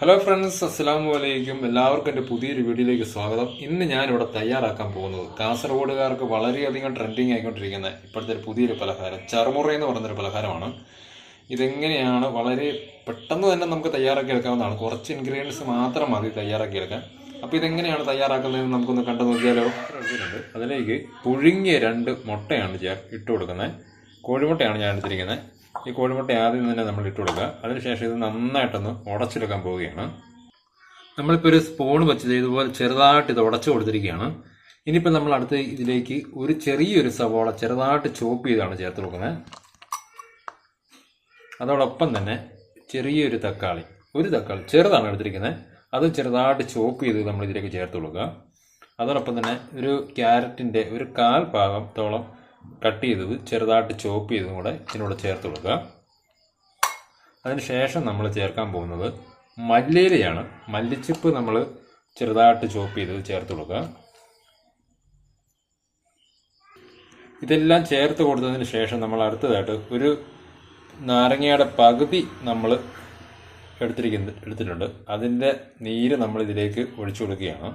Hello friends അസ്സാം വലൈക്കും എല്ലാവർക്കും എന്റെ പുതിയൊരു വീഡിയോയിലേക്ക് സ്വാഗതം. ഇന്ന് ഞാനിവിടെ തയ്യാറാക്കാൻ പോകുന്നത് കാസർഗോഡുകാർക്ക് വളരെയധികം ട്രെൻഡിങ് ആയിക്കൊണ്ടിരിക്കുന്ന ഇപ്പോഴത്തെ ഒരു പുതിയൊരു പലഹാരം ചറുമുറ എന്ന് പറയുന്നൊരു പലഹാരമാണ്. ഇതെങ്ങനെയാണ്? വളരെ പെട്ടെന്ന് തന്നെ നമുക്ക് തയ്യാറാക്കി എടുക്കാവുന്നതാണ് കുറച്ച് ഇൻഗ്രീഡിയൻസ് മാത്രം മതി തയ്യാറാക്കി എടുക്കാൻ അപ്പോൾ ഇതെങ്ങനെയാണ് തയ്യാറാക്കുന്നതെന്ന് നമുക്കൊന്ന് കണ്ടു നോക്കിയാലോ? അതിലേക്ക് പുഴുങ്ങിയ രണ്ട് മുട്ടയാണ് ചേർ ഇട്ട് കൊടുക്കുന്നത് കോഴിമുട്ടയാണ് ഞാൻ എടുത്തിരിക്കുന്നത്. ഈ കോഴിമുട്ട ആദ്യം തന്നെ നമ്മൾ ഇട്ട് കൊടുക്കുക. അതിനുശേഷം ഇത് നന്നായിട്ടൊന്ന് ഉടച്ചെടുക്കാൻ പോവുകയാണ്. നമ്മളിപ്പോൾ ഒരു സ്പൂൺ വെച്ചത് ഇതുപോലെ ചെറുതായിട്ട് ഇത് ഉടച്ചു കൊടുത്തിരിക്കുകയാണ്. ഇനിയിപ്പോൾ നമ്മൾ അടുത്ത് ഇതിലേക്ക് ഒരു ചെറിയൊരു സവോള ചെറുതായിട്ട് ചോപ്പ് ചെയ്താണ് ചേർത്ത് കൊടുക്കുന്നത്. അതോടൊപ്പം തന്നെ ചെറിയൊരു തക്കാളി ഒരു തക്കാളി ചെറുതാണ് എടുത്തിരിക്കുന്നത്. അത് ചെറുതായിട്ട് ചോപ്പ് ചെയ്ത് നമ്മൾ ഇതിലേക്ക് ചേർത്ത് കൊടുക്കുക. അതോടൊപ്പം തന്നെ ഒരു ക്യാരറ്റിന്റെ ഒരു കാൽ ഭാഗത്തോളം കട്ട് ചെയ്തത് ചെറുതായിട്ട് ചോപ്പ് ചെയ്തതും കൂടെ ഇതിനോട് ചേർത്ത് കൊടുക്കുക. അതിനുശേഷം നമ്മൾ ചേർക്കാൻ പോകുന്നത് മല്ലിയിലയാണ്. മല്ലിച്ചിപ്പ് നമ്മൾ ചെറുതായിട്ട് ചോപ്പ് ചെയ്തത് ചേർത്ത് കൊടുക്കുക. ഇതെല്ലാം ചേർത്ത് കൊടുത്തതിന് ശേഷം നമ്മൾ അടുത്തതായിട്ട് ഒരു നാരങ്ങയുടെ പകുതി നമ്മൾ എടുത്തിരിക്കുന്നു എടുത്തിട്ടുണ്ട്. അതിന്റെ നീര് നമ്മൾ ഇതിലേക്ക് ഒഴിച്ചു കൊടുക്കുകയാണ്.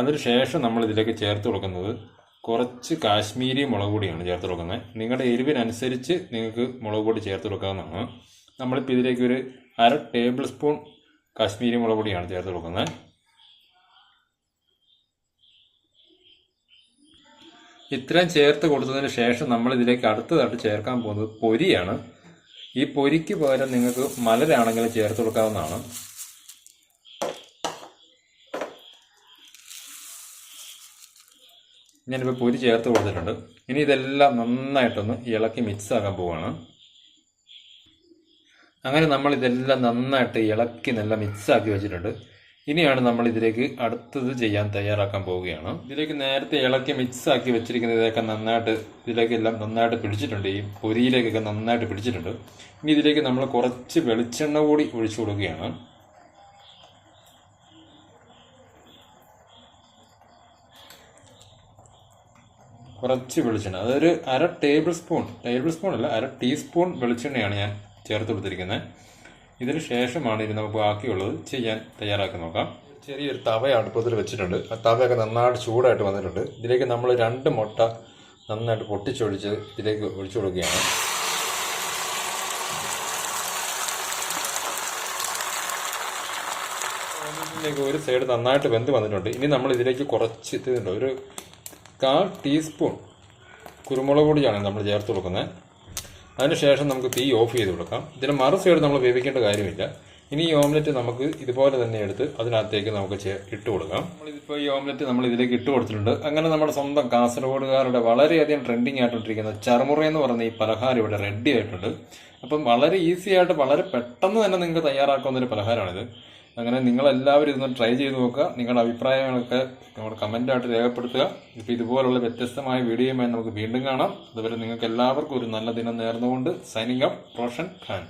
അതിനുശേഷം നമ്മൾ ഇതിലേക്ക് ചേർത്ത് കൊടുക്കുന്നത് കുറച്ച് കാശ്മീരി മുളക് പൊടിയാണ് ചേർത്ത് കൊടുക്കുന്നത്. നിങ്ങളുടെ എരിവിനനുസരിച്ച് നിങ്ങൾക്ക് മുളക് പൊടി ചേർത്ത് കൊടുക്കാവുന്നതാണ്. നമ്മളിപ്പോൾ ഇതിലേക്ക് ഒരു അര ടേബിൾ സ്പൂൺ കാശ്മീരി മുളക് പൊടിയാണ് ചേർത്ത് കൊടുക്കുന്നത്. ഇത്രയും ചേർത്ത് കൊടുത്തതിന് ശേഷം നമ്മൾ ഇതിലേക്ക് അടുത്തതായിട്ട് ചേർക്കാൻ പോകുന്നത് പൊരിയാണ്. ഈ പൊരിക്ക് പകരം നിങ്ങൾക്ക് മലരാണെങ്കിൽ ചേർത്ത് കൊടുക്കാവുന്നതാണ്. ഞാനിപ്പോൾ പൊരി ചേർത്ത് കൊടുത്തിട്ടുണ്ട്. ഇനി ഇതെല്ലാം നന്നായിട്ടൊന്ന് ഇളക്കി മിക്സ് ആക്കാൻ പോവാണ്. അങ്ങനെ നമ്മൾ ഇതെല്ലാം നന്നായിട്ട് ഇളക്കി നല്ല മിക്സ് ആക്കി വെച്ചിട്ടുണ്ട്. ഇനിയാണ് നമ്മൾ ഇതിലേക്ക് അടുത്തത് ചെയ്യാൻ തയ്യാറാക്കാൻ പോവുകയാണ്. ഇതിലേക്ക് നേരത്തെ ഇളക്കി മിക്സ് ആക്കി വെച്ചിരിക്കുന്ന ഇതൊക്കെ നന്നായിട്ട് ഇതിലേക്കെല്ലാം നന്നായിട്ട് പിടിച്ചിട്ടുണ്ട്. ഈ പൊരിയിലേക്കൊക്കെ നന്നായിട്ട് പിടിച്ചിട്ടുണ്ട്. ഇനി ഇതിലേക്ക് നമ്മൾ കുറച്ച് വെളിച്ചെണ്ണ കൂടി ഒഴിച്ചു കൊടുക്കുകയാണ്. കുറച്ച് വെളിച്ചെണ്ണ. അതൊരു അര ടേബിൾ സ്പൂൺ ടേബിൾ സ്പൂൺ അല്ല അര ടീസ്പൂൺ വെളിച്ചെണ്ണയാണ് ഞാൻ ചേർത്ത് കൊടുത്തിരിക്കുന്നത്. ഇതിന് ശേഷമാണ് ഇത് നമുക്ക് ബാക്കിയുള്ളത് ചെയ്യാൻ തയ്യാറാക്കി നോക്കാം. ചെറിയൊരു തവ അടുപ്പത്തിൽ വെച്ചിട്ടുണ്ട്. ആ തവയൊക്കെ നന്നായിട്ട് ചൂടായിട്ട് വന്നിട്ടുണ്ട്. ഇതിലേക്ക് നമ്മൾ രണ്ട് മുട്ട നന്നായിട്ട് പൊട്ടിച്ചൊഴിച്ച് ഇതിലേക്ക് ഒഴിച്ചു കൊടുക്കുകയാണ്. ഒരു സൈഡ് നന്നായിട്ട് വെന്ത് വന്നിട്ടുണ്ട്. ഇനി നമ്മൾ ഇതിലേക്ക് കുറച്ച് ഇതുണ്ട്. ഒരു കാൽ ടീസ്പൂൺ കുരുമുളക് പൊടിയാണ് നമ്മൾ ചേർത്ത് കൊടുക്കുന്നത്. അതിനുശേഷം നമുക്ക് തീ ഓഫ് ചെയ്ത് കൊടുക്കാം. ഇതിന് മറു സൈഡ് നമ്മൾ വേവിക്കേണ്ട കാര്യമില്ല. ഇനി ഈ ഓംലെറ്റ് നമുക്ക് ഇതുപോലെ തന്നെ എടുത്ത് അതിനകത്തേക്ക് നമുക്ക് ഇട്ട് കൊടുക്കാം. നമ്മളിതിപ്പോൾ ഈ ഓംലെറ്റ് നമ്മൾ ഇതിലേക്ക് ഇട്ട് കൊടുത്തിട്ടുണ്ട്. അങ്ങനെ നമ്മുടെ സ്വന്തം കാസർഗോഡുകാരുടെ വളരെയധികം ട്രെൻഡിങ് ആയിട്ടിരിക്കുന്ന ചർമുറ എന്ന് പറയുന്ന ഈ പലഹാരം ഇവിടെ റെഡി ആയിട്ടുണ്ട്. അപ്പം വളരെ ഈസി ആയിട്ട് വളരെ പെട്ടെന്ന് തന്നെ നിങ്ങൾക്ക് തയ്യാറാക്കാവുന്ന ഒരു പലഹാരമാണിത്. അങ്ങനെ നിങ്ങളെല്ലാവരും ഇതൊന്ന് ട്രൈ ചെയ്ത് നോക്കുക. നിങ്ങളുടെ അഭിപ്രായങ്ങളൊക്കെ നമ്മുടെ കമന്റായിട്ട് രേഖപ്പെടുത്തുക. ഇപ്പോൾ ഇതുപോലുള്ള വ്യത്യസ്തമായ വീഡിയോയുമായി നമുക്ക് വീണ്ടും കാണാം. അതുവരെ നിങ്ങൾക്ക് എല്ലാവർക്കും ഒരു നല്ല ദിനം നേർന്നുകൊണ്ട് സൈനിങ് അപ്പ് റോഷൻ ഖാൻ.